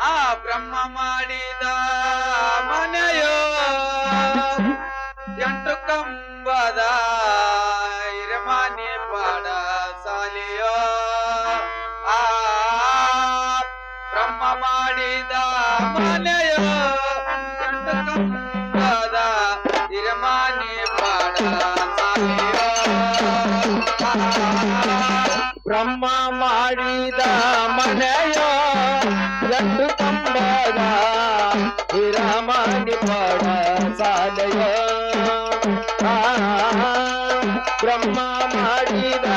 ಆ ಬ್ರಹ್ಮ ಮಾಡಿದ ಮನೆಯೋ ಎಂಟು ಕಂಬದ ಇರಮನೆ ಪಾಡ ಸಾಲಿಯೋ ಆ ಬ್ರಹ್ಮ ಮಾಡಿದ ಮನೆಯೋ ಬ್ರಹ್ಮ ಮಾಡಿದ ಮನೆಯ ಎರಡು ಕಂಬದ ವಿರಾಮಣಿ ಪಡ ಸಾಲೆಯ ಬ್ರಹ್ಮ ಮಾಡಿದ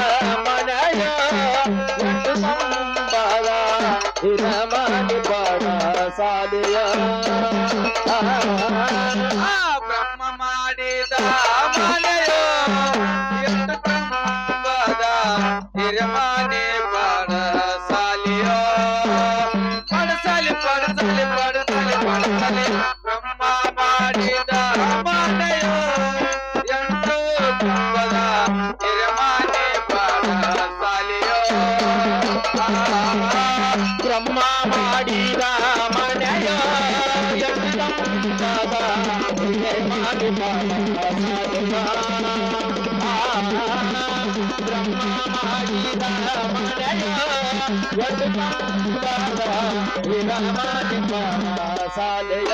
ಸಾಲೆಯ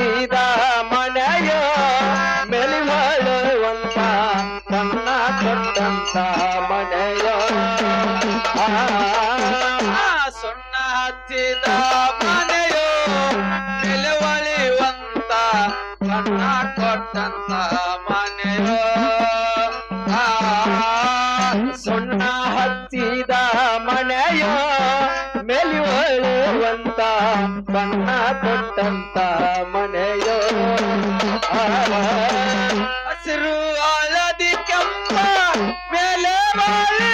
ಮನೆಯೋ ನೆಲೆವಳಿವಂತ ಬಣ್ಣ ಕೊಟ್ಟಂತ ಮನೆಯೋ. ಸುಣ್ಣ ಹತ್ತಿದ ಮನೆಯೋ ಮೆಲಿವಳುವಂತ ಬಣ್ಣ ಕೊಟ್ಟಂತ ಮನೆಯೋ. ಹಸಿರು ಹಳದಿ ಕೆಂಪ ಮೇಲೆ ಬಾಳಿ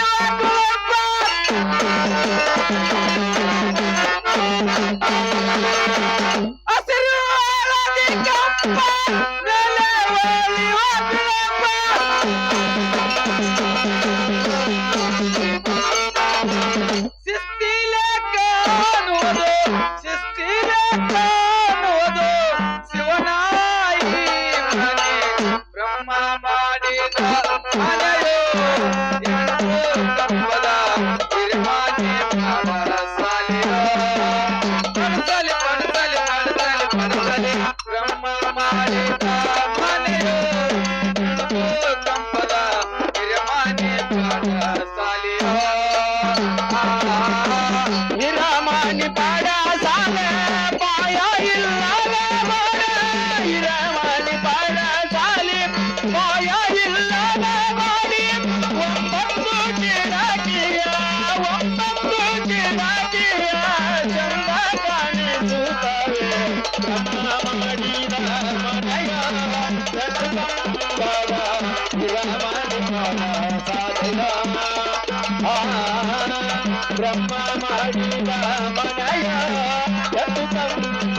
Bye.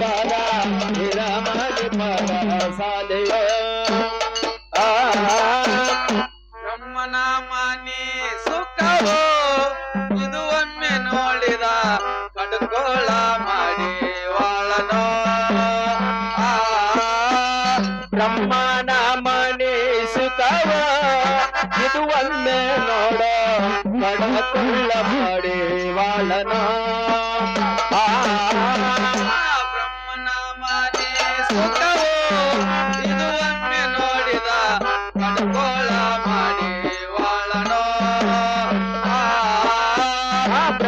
ಜಗದಂಬರ ಇರಮಣಿಮನ ಸಾಲೆಯ. ಆ ಬ್ರಹ್ಮನ ಮನಿ ಸುಖವೋ ಇದು ಒಮ್ಮೆ ನೋಡಿದ ಕಡ್ಕೋಳ ಮಾಡಿ ವಾಳನೋ. ಬ್ರಹ್ಮನ ಮನೆ ಸುಖವ ಇದು ಒಮ್ಮೆ ನೋಡ ಕಡಕೊಳ್ಳ ಮಾಡಿ ವಾಳನ. palavra.